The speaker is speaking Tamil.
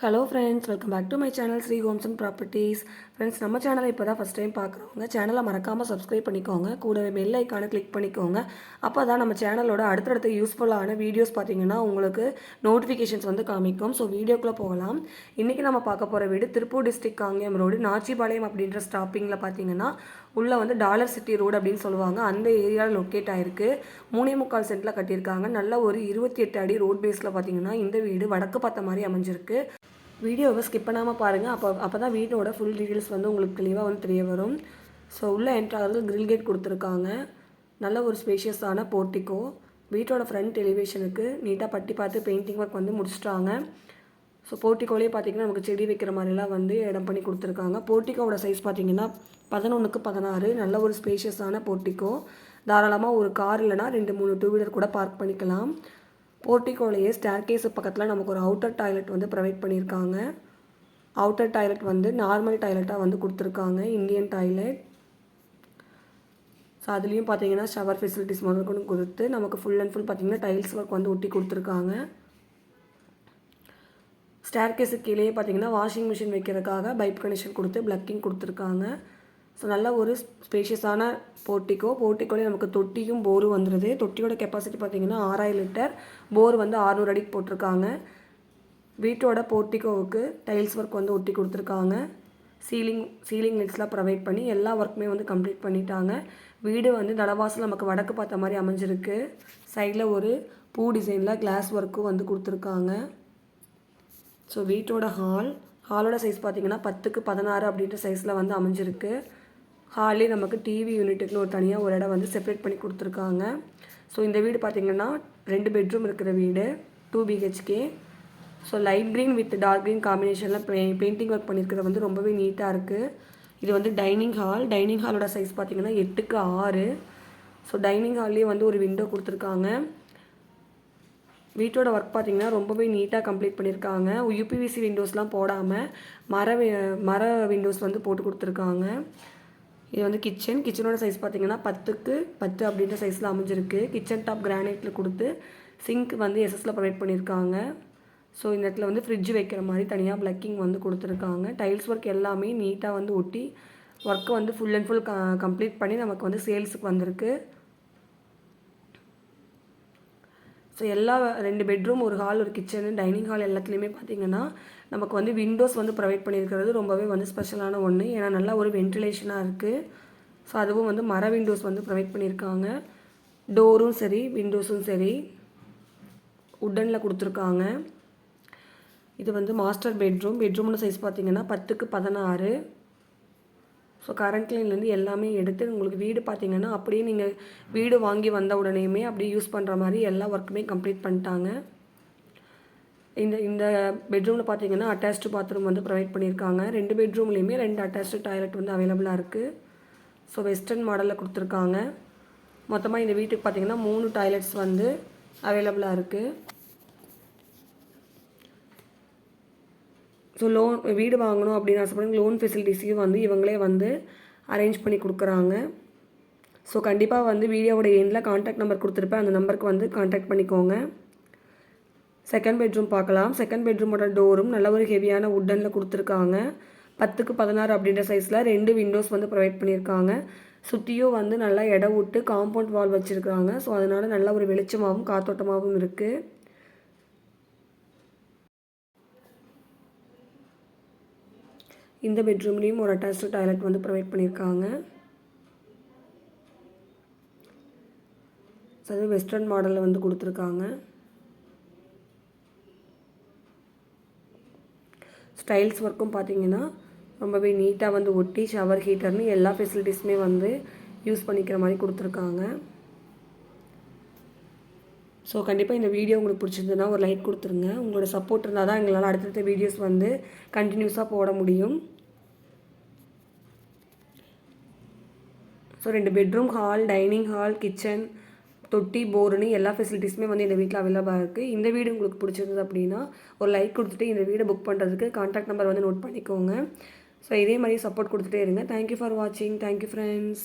Hello friends welcome back to my channel Sri homes and properties friends நம்ம சேனலை இப்போ தான் ஃபஸ்ட் டைம் பார்க்குறவங்க சேனலை மறக்காமல் சப்ஸ்கிரைப் பண்ணிக்கோங்க. கூடவே பெல் ஐக்கானை கிளிக் பண்ணிக்கோங்க. அப்போ தான் நம்ம சேனலோட அடுத்தடுத்த யூஸ்ஃபுல்லான வீடியோஸ் பார்த்தீங்கன்னா உங்களுக்கு நோட்டிஃபிகேஷன்ஸ் வந்து காமிக்கும். ஸோ வீடியோக்குள்ளே போகலாம். இன்றைக்கி நம்ம பார்க்க போகிற வீடு திருப்பூர் டிஸ்ட்ரிக்ட் காங்கேயம் ரோடு நாச்சிபாளையம் அப்படின்ற ஸ்டாப்பிங்கில் பார்த்தீங்கன்னா உள்ளே வந்து டாலர் சிட்டி ரோடு அப்படின்னு சொல்லுவாங்க. அந்த ஏரியாவில் லொக்கேட் ஆகிருக்கு மூணே முக்கால் சென்ட்டில் கட்டியிருக்காங்க. நல்ல ஒரு இருபத்தி எட்டு அடி ரோட் பேஸில் பார்த்தீங்கன்னா இந்த வீடு வடக்கு பார்த்த மாதிரி அமைஞ்சிருக்கு. வீடியோவை ஸ்கிப் பண்ணாமல் பாருங்கள் அப்போ அப்போ தான் வீட்டோட ஃபுல் டீட்டெயில்ஸ் வந்து உங்களுக்கு தெளிவாக வந்து தெரிய வரும். ஸோ உள்ளே என்ட்ராகிறது கிரில் கேட் கொடுத்துருக்காங்க. நல்ல ஒரு ஸ்பேஷியஸான போர்ட்டிக்கோ வீட்டோட ஃப்ரண்ட் எலிவேஷனுக்கு நீட்டாக பட்டி பார்த்து பெயிண்டிங் ஒர்க் வந்து முடிச்சிட்டாங்க. ஸோ போர்ட்டிக்கோலேயே பார்த்தீங்கன்னா நமக்கு செடி வைக்கிற மாதிரிலாம் வந்து இடம் பண்ணி கொடுத்துருக்காங்க. போர்ட்டிக்கோவோட சைஸ் பார்த்தீங்கன்னா பதினொன்றுக்கு பதினாறு. நல்ல ஒரு ஸ்பேஷியஸான போர்ட்டிக்கோ தாராளமாக ஒரு கார் இல்லைனா ரெண்டு மூணு டூ வீலர் கூட பார்க் பண்ணிக்கலாம். போர்ட்டிகோலையே ஸ்டேர் கேஸு பக்கத்தில் நமக்கு ஒரு அவுட்டர் டாய்லெட் வந்து ப்ரொவைட் பண்ணியிருக்காங்க அவுட்டர் டாய்லெட் வந்து நார்மல் டாய்லெட்டாக வந்து கொடுத்துருக்காங்க இந்தியன் டாய்லெட் ஸோ அதுலேயும் பார்த்தீங்கன்னா ஷவர் ஃபெசிலிட்டிஸ் முதல்கொண்டு கொடுத்து நமக்கு ஃபுல் அண்ட் ஃபுல் பார்த்தீங்கன்னா டைல்ஸ் ஒர்க் வந்து ஒட்டி கொடுத்துருக்காங்க. ஸ்டேர் கேஸுக்கு கீழே பார்த்தீங்கன்னா வாஷிங் மிஷின் வைக்கிறதுக்காக பைப் கனெக்ஷன் கொடுத்து பிளக்கிங் கொடுத்துருக்காங்க. ஸோ நல்ல ஒரு ஸ்பேஷியஸான போர்ட்டிக்கோ போர்ட்டிக்கோலே நமக்கு தொட்டியும் போரும் வந்துடுது தொட்டியோட கெப்பாசிட்டி பார்த்திங்கன்னா ஆறாயிரம் லிட்டர். போர் வந்து ஆறுநூறு அடிக்கு போட்டிருக்காங்க. வீட்டோட போர்ட்டிக்கோவுக்கு டைல்ஸ் ஒர்க் வந்து ஒட்டி கொடுத்துருக்காங்க. சீலிங் சீலிங் லைட்ஸ்லாம் ப்ரொவைட் பண்ணி எல்லா ஒர்க்குமே வந்து கம்ப்ளீட் பண்ணிட்டாங்க. வீடு வந்து நடவாசல் நமக்கு வடக்கு பார்த்த மாதிரி அமைஞ்சிருக்கு. சைடில் ஒரு பூ டிசைனில் கிளாஸ் ஒர்க்கும் வந்து கொடுத்துருக்காங்க. ஸோ வீட்டோட ஹால் ஹாலோட சைஸ் பார்த்தீங்கன்னா பத்துக்கு பதினாறு அப்படின்ற சைஸில் வந்து அமைஞ்சிருக்கு. ஹாலே நமக்கு டிவி யூனிட்டுக்குன்னு ஒரு தனியாக ஒரு இடம் வந்து செப்பரேட் பண்ணி கொடுத்துருக்காங்க. ஸோ இந்த வீடு பார்த்திங்கன்னா ரெண்டு பெட்ரூம் இருக்கிற வீடு two BHK so light green with dark green காம்பினேஷனில் பெ பெயிண்டிங் ஒர்க் பண்ணியிருக்கிறது வந்து ரொம்பவே நீட்டாக இருக்குது இது வந்து டைனிங் ஹால் டைனிங் ஹாலோட சைஸ் பார்த்திங்கன்னா எட்டுக்கு ஆறு. ஸோ டைனிங் ஹால்லேயே வந்து ஒரு விண்டோ கொடுத்துருக்காங்க. வீட்டோட ஒர்க் பார்த்திங்கன்னா ரொம்பவே நீட்டாக கம்ப்ளீட் பண்ணியிருக்காங்க யூபிவிசி விண்டோஸ்லாம் போடாமல் மர மர விண்டோஸ் வந்து போட்டு கொடுத்துருக்காங்க. இது வந்து கிச்சன் கிச்சனோட சைஸ் பார்த்தீங்கன்னா பத்துக்கு பத்து அப்படின்ற சைஸில் அமைஞ்சிருக்கு. கிச்சன் டாப் கிரானைட்டில் கொடுத்து சிங்க் வந்து எஸ்எஸில் ப்ரொவைட் பண்ணியிருக்காங்க ஸோ இந்த இடத்துல வந்து ஃப்ரிட்ஜ் வைக்கிற மாதிரி தனியாக ப்ளக்கிங் வந்து கொடுத்துருக்காங்க. டைல்ஸ் ஒர்க் எல்லாமே நீட்டாக வந்து ஒட்டி ஒர்க்கை வந்து ஃபுல் அண்ட் ஃபுல் க கம்ப்ளீட் பண்ணி நமக்கு வந்து சேல்ஸுக்கு வந்திருக்கு. ஸோ எல்லா ரெண்டு பெட்ரூம் ஒரு ஹால் ஒரு கிச்சனு டைனிங் ஹால் எல்லாத்துலேயுமே பார்த்திங்கன்னா நமக்கு வந்து விண்டோஸ் வந்து ப்ரொவைட் பண்ணியிருக்கிறது ரொம்பவே வந்து ஸ்பெஷலான ஒன்று ஏன்னா நல்லா ஒரு வென்டிலேஷனாக இருக்குது ஸோ அதுவும் வந்து மர விண்டோஸ் வந்து ப்ரொவைட் பண்ணியிருக்காங்க. டோரும் சரி விண்டோஸும் சரி உட்டனில் கொடுத்துருக்காங்க. இது வந்து மாஸ்டர் பெட்ரூம் பெட்ரூம்னு சைஸ் பார்த்திங்கன்னா பத்துக்கு பதினாறு. ஸோ கரண்ட் லைன்லேருந்து எல்லாமே எடுத்து உங்களுக்கு வீடு பார்த்தீங்கன்னா அப்படியே நீங்கள் வீடு வாங்கி வந்த உடனேயுமே அப்படியே யூஸ் பண்ணுற மாதிரி எல்லா ஒர்க்குமே கம்ப்ளீட் பண்ணிட்டாங்க. இந்த இந்த பெட்ரூமில் பார்த்தீங்கன்னா அட்டாச்டு பாத்ரூம் வந்து ப்ரொவைட் பண்ணியிருக்காங்க. ரெண்டு பெட்ரூம்லேயுமே ரெண்டு அட்டாச்டு டாய்லெட் வந்து அவைலபிளாக இருக்குது ஸோ வெஸ்டர்ன் மாடலில் கொடுத்துருக்காங்க. மொத்தமாக இந்த வீட்டுக்கு பார்த்தீங்கன்னா மூணு டாய்லெட்ஸ் வந்து அவைலபிளாக இருக்குது ஸோ லோன் வீடு வாங்கணும் அப்படின்னு ஆசைப்படுங்க லோன் ஃபெசிலிட்டிஸையும் வந்து இவங்களே வந்து அரேஞ்ச் பண்ணி கொடுக்குறாங்க. ஸோ கண்டிப்பாக வந்து வீடியோவோட எண்டில் காண்டாக்ட் நம்பர் கொடுத்துருப்பேன். அந்த நம்பருக்கு வந்து காண்டாக்ட் பண்ணிக்கோங்க. செகண்ட் பெட்ரூம் பார்க்கலாம். செகண்ட் பெட்ரூமோட டோரும் நல்ல ஒரு ஹெவியான உட்டனில் கொடுத்துருக்காங்க. பத்துக்கு பதினாறு அப்படின்ற சைஸில் ரெண்டு விண்டோஸ் வந்து ப்ரொவைட் பண்ணியிருக்காங்க. சுற்றியும் வந்து நல்லா இடம் விட்டு காம்பவுண்ட் வால் வச்சுருக்காங்க. ஸோ அதனால் நல்ல ஒரு வெளிச்சமாகவும் காத்தோட்டமாகவும் இருக்குது இந்த பெட்ரூம்லேயும் ஒரு அட்டாச்சு டாய்லெட் வந்து ப்ரொவைட் பண்ணியிருக்காங்க. ஸோ அது வெஸ்டர்ன் மாடலில் வந்து கொடுத்துருக்காங்க. ஸ்டைல்ஸ் ஒர்க்கும் பார்த்தீங்கன்னா ரொம்பவே நீட்டாக வந்து ஒட்டி ஷவர் ஹீட்டர்னு எல்லா ஃபெசிலிட்டிஸுமே வந்து யூஸ் பண்ணிக்கிற மாதிரி கொடுத்துருக்காங்க. ஸோ கண்டிப்பாக இந்த வீடியோ உங்களுக்கு பிடிச்சிருந்ததுன்னா ஒரு லைக் கொடுத்துருங்க. உங்களோட சப்போர்ட் இருந்தால் தான் எங்களால் அடுத்தடுத்த வீடியோஸ் வந்து கண்டினியூஸாக போட முடியும். ஸோ ரெண்டு bedroom hall dining hall kitchen தொட்டி போர்னு எல்லா ஃபெசிலிட்டிஸுமே வந்து இந்த வீட்டில் அவைலபிளாக இருக்குது இந்த வீடு உங்களுக்கு பிடிச்சிருந்தது அப்படின்னா ஒரு லைக் கொடுத்துட்டு இந்த வீடை புக் பண்ணுறதுக்கு கான்டாக்ட் நம்பர் வந்து நோட் பண்ணிக்கோங்க. ஸோ இதே மாதிரி சப்போர்ட் கொடுத்துட்டே இருங்க. தேங்க்யூ ஃபார் வாட்சிங் தேங்க்யூ ஃப்ரெண்ட்ஸ்